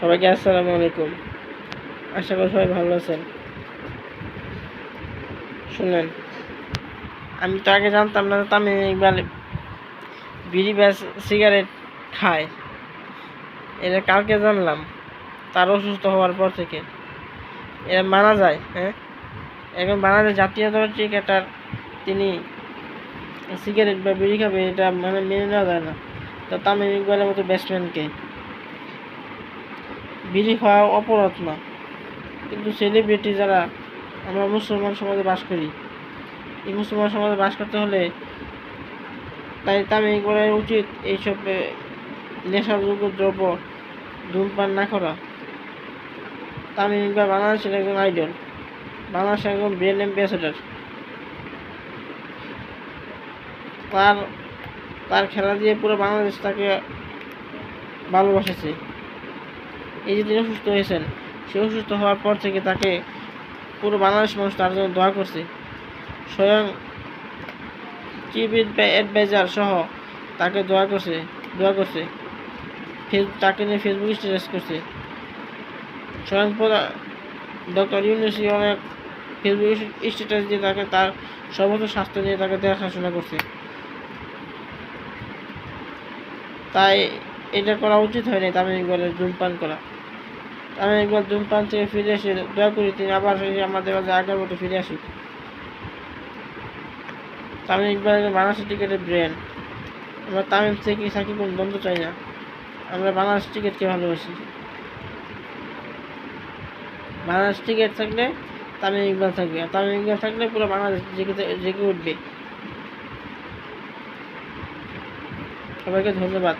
সবাইকে আসসালামু আলাইকুম। আশা করি সবাই ভালো আছেন। শুনেন, আমি তো আগে জানতাম না তামিম ইকবাল বিড়ি বা সিগারেট খায়। এটা কালকে জানলাম, তার অসুস্থ হওয়ার পর থেকে। এরা মানা যায় হ্যাঁ? এখন বাংলাদেশ জাতীয়তাবাদী ক্রিকেটার, তিনি সিগারেট বা বিড়ি খাবে, এটা মানে মেনে নেওয়া যায় না। তো তামিম ইকবালের মতো ব্যাটসম্যানকে বিড়ি খাওয়া অপরাধ না। কিন্তু সেলিব্রিটি যারা, আমরা মুসলমান সমাজে বাস করি। এই মুসলমান সমাজে বাস করতে হলে তাই তামিম ইকবালের উচিত এইসব নেশাযোগ্য দ্রব্য ধূমপান না করা। তামিম ইকবাল বাংলাদেশের একজন আইডল, বাংলাদেশের একজন ব্রেন অ্যাম্বাসেডার। তার তার খেলা দিয়ে পুরো বাংলাদেশ তাকে ভালোবাসেছে। এই যে তিনি অসুস্থ হয়েছেন, সে অসুস্থ হওয়ার পর থেকে তাকে পুরো বাংলাদেশ মানুষ তার জন্য দোয়া করছে। স্বয়ং চিফ অ্যাডভাইজার সহ তাকে দোয়া করছে দোয়া করছে। তাকে নিয়ে ফেসবুক স্ট্যাটাস করছে। স্বয়ং ডক্টর ইউনুসি অনেক ফেসবুক স্ট্যাটাস দিয়ে তাকে তার সর্বোচ্চ স্বাস্থ্য নিয়ে তাকে দেখাশোনা করছে। তাই এটা করা উচিত হয়নি তামিম ইকবালের ধূমপান করা। তামিম একবার ধূমপান থেকে ফিরে এসে দয়া করি তিনি আবার সেই আমাদের মাঝে আগের মতো ফিরে আসি তামিম ইকবালের বাংলাদেশের টিকেটের ব্রেন। আমরা তামিম থেকে সাকিব দ্বন্দ্ব চাই না। আমরা বাংলাদেশ টিকিটকে ভালোবাসি। বাংলাদেশ টিকিট থাকলে তামিম ইকবাল থাকবে। আর তামিম ইকবাল থাকলে পুরো বাংলাদেশ জেগে জেগে উঠবে। সবাইকে ধন্যবাদ।